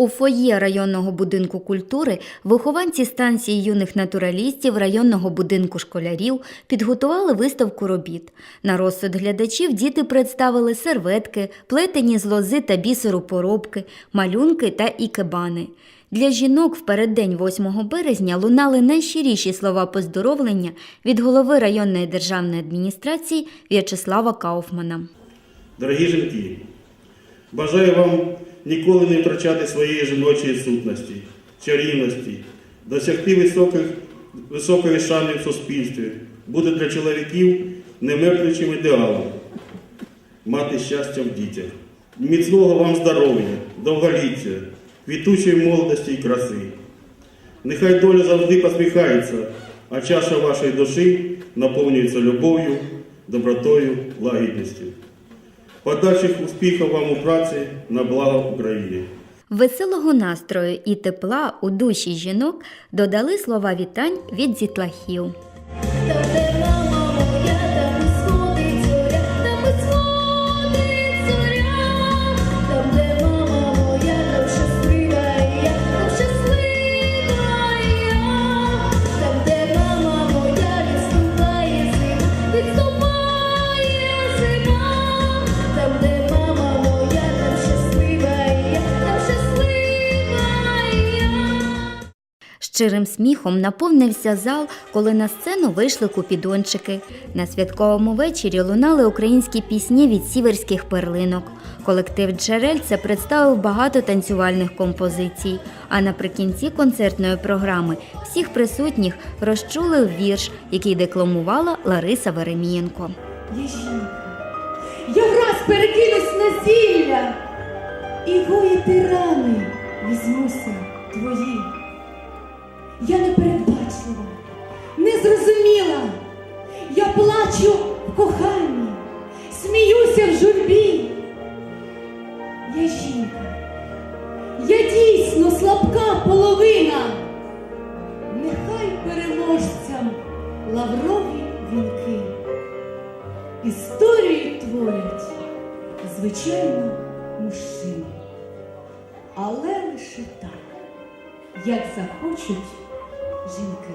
У фоє районного будинку культури вихованці станції юних натуралістів районного будинку школярів підготували виставку робіт. На розсуд глядачів діти представили серветки, плетені з лози та бісеру поробки, малюнки та ікебани. Для жінок в переддень 8 березня лунали найщиріші слова поздоровлення від голови районної державної адміністрації В'ячеслава Кауфмана. Дорогі жінки, бажаю вам ніколи не втрачати своєї жіночої сутності, чарівності, досягти високих, високої шани в суспільстві, бути для чоловіків немерклячим ідеалом, мати щастя в дітях. Міцного вам здоров'я, довголіття, квітучої молодості і краси. Нехай доля завжди посміхається, а чаша вашої душі наповнюється любов'ю, добротою, лагідністю. Подальших успіхів вам у праці на благо України. Веселого настрою і тепла у душі жінок додали слова вітань від дітлахів. Щирим сміхом наповнився зал, коли на сцену вийшли купідончики. На святковому вечорі лунали українські пісні від сіверських перлинок. Колектив Джерельце представив багато танцювальних композицій. А наприкінці концертної програми всіх присутніх розчулив вірш, який декламувала Лариса Веремієнко. Я. Я враз перекинусь на зілля і гоїти рани візьмуся. Я непередбачлива, незрозуміла. Я плачу в коханні, сміюся в журбі. Я жінка, я дійсно слабка половина. Нехай переможцям лаврові вінки. Історії творять, звичайно, мужчини. Але лише так, як захочуть жінки.